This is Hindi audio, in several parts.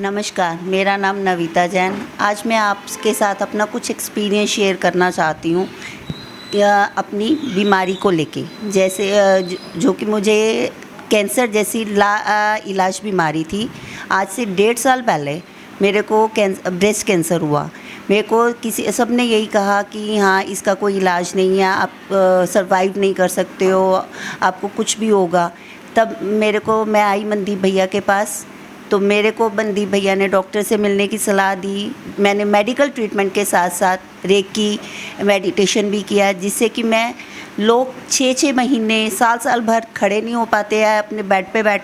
नमस्कार, मेरा नाम नविता जैन। आज मैं आपके साथ अपना कुछ एक्सपीरियंस शेयर करना चाहती हूँ अपनी बीमारी को लेके। जैसे जो कि मुझे कैंसर जैसी ला इलाज बीमारी थी। आज से डेढ़ साल पहले मेरे को कैंसर ब्रेस्ट कैंसर हुआ। मेरे को किसी सबने यही कहा कि हाँ इसका कोई इलाज नहीं है, आप सरवाइव नहीं कर सकते हो, आपको कुछ भी होगा। तब मेरे को, मैं आई मनदीप भैया के पास। तो मेरे को बंदीप भैया ने डॉक्टर से मिलने की सलाह दी। मैंने मेडिकल ट्रीटमेंट के साथ साथ रेकी मेडिटेशन भी किया, जिससे कि मैं लोग छः छः महीने साल साल भर खड़े नहीं हो पाते हैं, अपने बेड पे बैठ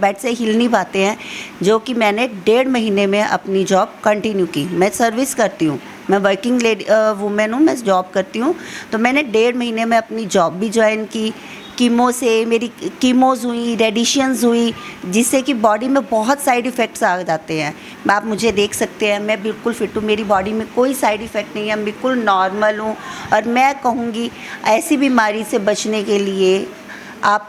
बेड से हिल नहीं पाते हैं, जो कि मैंने डेढ़ महीने में अपनी जॉब कंटिन्यू की। मैं सर्विस करती हूँ, मैं वर्किंग लेडी वुमेन हूँ, मैं जॉब करती हूँ। तो मैंने डेढ़ महीने में अपनी जॉब भी ज्वाइन की कीमो से, मेरी कीमोज हुई रेडिशंस हुई, जिससे कि बॉडी में बहुत साइड इफ़ेक्ट्स आ जाते हैं। आप मुझे देख सकते हैं, मैं बिल्कुल फिट हूँ, मेरी बॉडी में कोई साइड इफ़ेक्ट नहीं है बिल्कुल नॉर्मल हूँ। और मैं कहूँगी, ऐसी बीमारी से बचने के लिए आप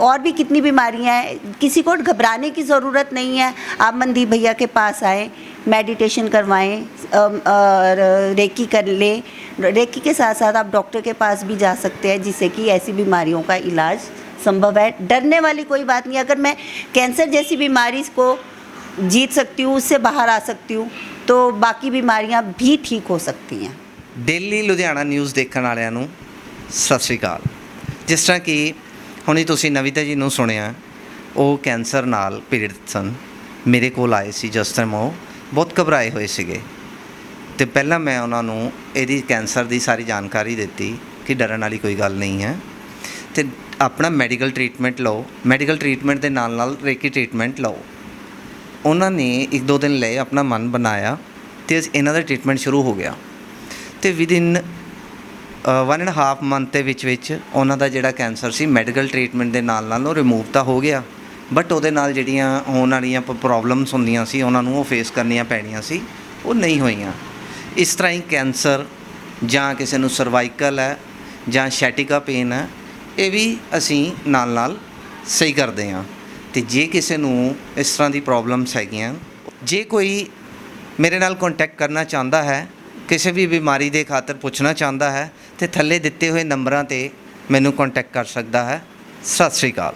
और भी कितनी बीमारियाँ हैं, किसी को घबराने की ज़रूरत नहीं है। आप मनदीप भैया के पास आएँ मेडिटेशन करवाएं अम, और रेकी कर लें रेकी के साथ साथ आप डॉक्टर के पास भी जा सकते हैं जिससे कि ऐसी बीमारियों का इलाज संभव है डरने वाली कोई बात नहीं है। अगर मैं कैंसर जैसी बीमारी को जीत सकती हूँ उससे बाहर आ सकती हूँ तो बाकी बीमारियाँ भी ठीक हो सकती हैं ਡੇਲੀ ਲੁਧਿਆਣਾ ਨਿਊਜ਼ ਦੇਖਣ ਵਾਲਿਆਂ ਨੂੰ ਸਤਿ ਸ਼੍ਰੀ ਅਕਾਲ ਜਿਸ ਤਰ੍ਹਾਂ ਕਿ ਹੁਣੀ ਤੁਸੀਂ ਨਵਿਤਾ ਜੀ ਨੂੰ ਸੁਣਿਆ ਉਹ ਕੈਂਸਰ ਨਾਲ ਪੀੜਿਤ ਸਨ ਮੇਰੇ ਕੋਲ ਆਏ ਸੀ ਜਿਸ ਟਾਈਮ ਉਹ ਬਹੁਤ ਘਬਰਾਏ ਹੋਏ ਸੀਗੇ। ਤੇ ਪਹਿਲਾਂ ਮੈਂ ਉਹਨਾਂ ਨੂੰ ਇਹਦੀ ਕੈਂਸਰ ਦੀ ਸਾਰੀ ਜਾਣਕਾਰੀ ਦਿੱਤੀ ਕਿ ਡਰਨ ਵਾਲੀ ਕੋਈ ਗੱਲ ਨਹੀਂ ਹੈ। ਤੇ ਆਪਣਾ ਮੈਡੀਕਲ ਟ੍ਰੀਟਮੈਂਟ ਲਓ, ਮੈਡੀਕਲ ਟ੍ਰੀਟਮੈਂਟ ਦੇ ਨਾਲ ਨਾਲ ਰੇਕੀ ਟ੍ਰੀਟਮੈਂਟ ਲਓ। ਉਹਨਾਂ ਨੇ ਇੱਕ ਦੋ ਦਿਨ ਲਏ ਆਪਣਾ ਮਨ ਬਣਾਇਆ ਤੇ ਇਹਨਾਂ ਦਾ ਟ੍ਰੀਟਮੈਂਟ ਸ਼ੁਰੂ ਹੋ ਗਿਆ। ਤੇ within one and half month ਦੇ ਵਿੱਚ ਵਿੱਚ ਉਹਨਾਂ ਦਾ ਜਿਹੜਾ ਕੈਂਸਰ ਸੀ, ਮੈਡੀਕਲ ਟ੍ਰੀਟਮੈਂਟ ਦੇ ਨਾਲ ਨਾਲ ਉਹ ਰਿਮੂਵ ਤਾਂ ਹੋ ਗਿਆ। ਬਟ ਉਹਦੇ ਨਾਲ ਜਿਹੜੀਆਂ ਹੋਣ ਵਾਲੀਆਂ ਪ੍ਰੋਬਲਮਸ ਹੁੰਦੀਆਂ ਸੀ, ਉਹਨਾਂ ਨੂੰ ਉਹ ਫੇਸ ਕਰਨੀਆਂ ਪੈਣੀਆਂ ਸੀ, ਉਹ ਨਹੀਂ ਹੋਈਆਂ। ਇਸ ਤਰ੍ਹਾਂ ਹੀ ਕੈਂਸਰ ਜਾਂ ਕਿਸੇ ਨੂੰ ਸਰਵਾਈਕਲ ਹੈ ਜਾਂ ਸ਼ੈਟਿਕਾ ਪੇਨ ਹੈ, ਇਹ ਵੀ ਅਸੀਂ ਨਾਲ ਨਾਲ ਸਹੀ ਕਰਦੇ ਹਾਂ। ਤੇ ਜੇ ਕਿਸੇ ਨੂੰ ਇਸ ਤਰ੍ਹਾਂ ਦੀ ਪ੍ਰੋਬਲਮਸ ਹੈਗੀਆਂ, ਜੇ ਕੋਈ ਮੇਰੇ ਨਾਲ ਕੰਟੈਕਟ ਕਰਨਾ ਚਾਹੁੰਦਾ ਹੈ, ਕਿਸੇ ਵੀ ਬਿਮਾਰੀ ਦੇ ਖਾਤਰ ਪੁੱਛਣਾ ਚਾਹੁੰਦਾ ਹੈ, ਤੇ ਥੱਲੇ ਦਿੱਤੇ ਹੋਏ ਨੰਬਰਾਂ ਤੇ ਮੈਨੂੰ ਕੰਟੈਕਟ ਕਰ ਸਕਦਾ ਹੈ। ਸਤਿ ਸ਼੍ਰੀ ਅਕਾਲ।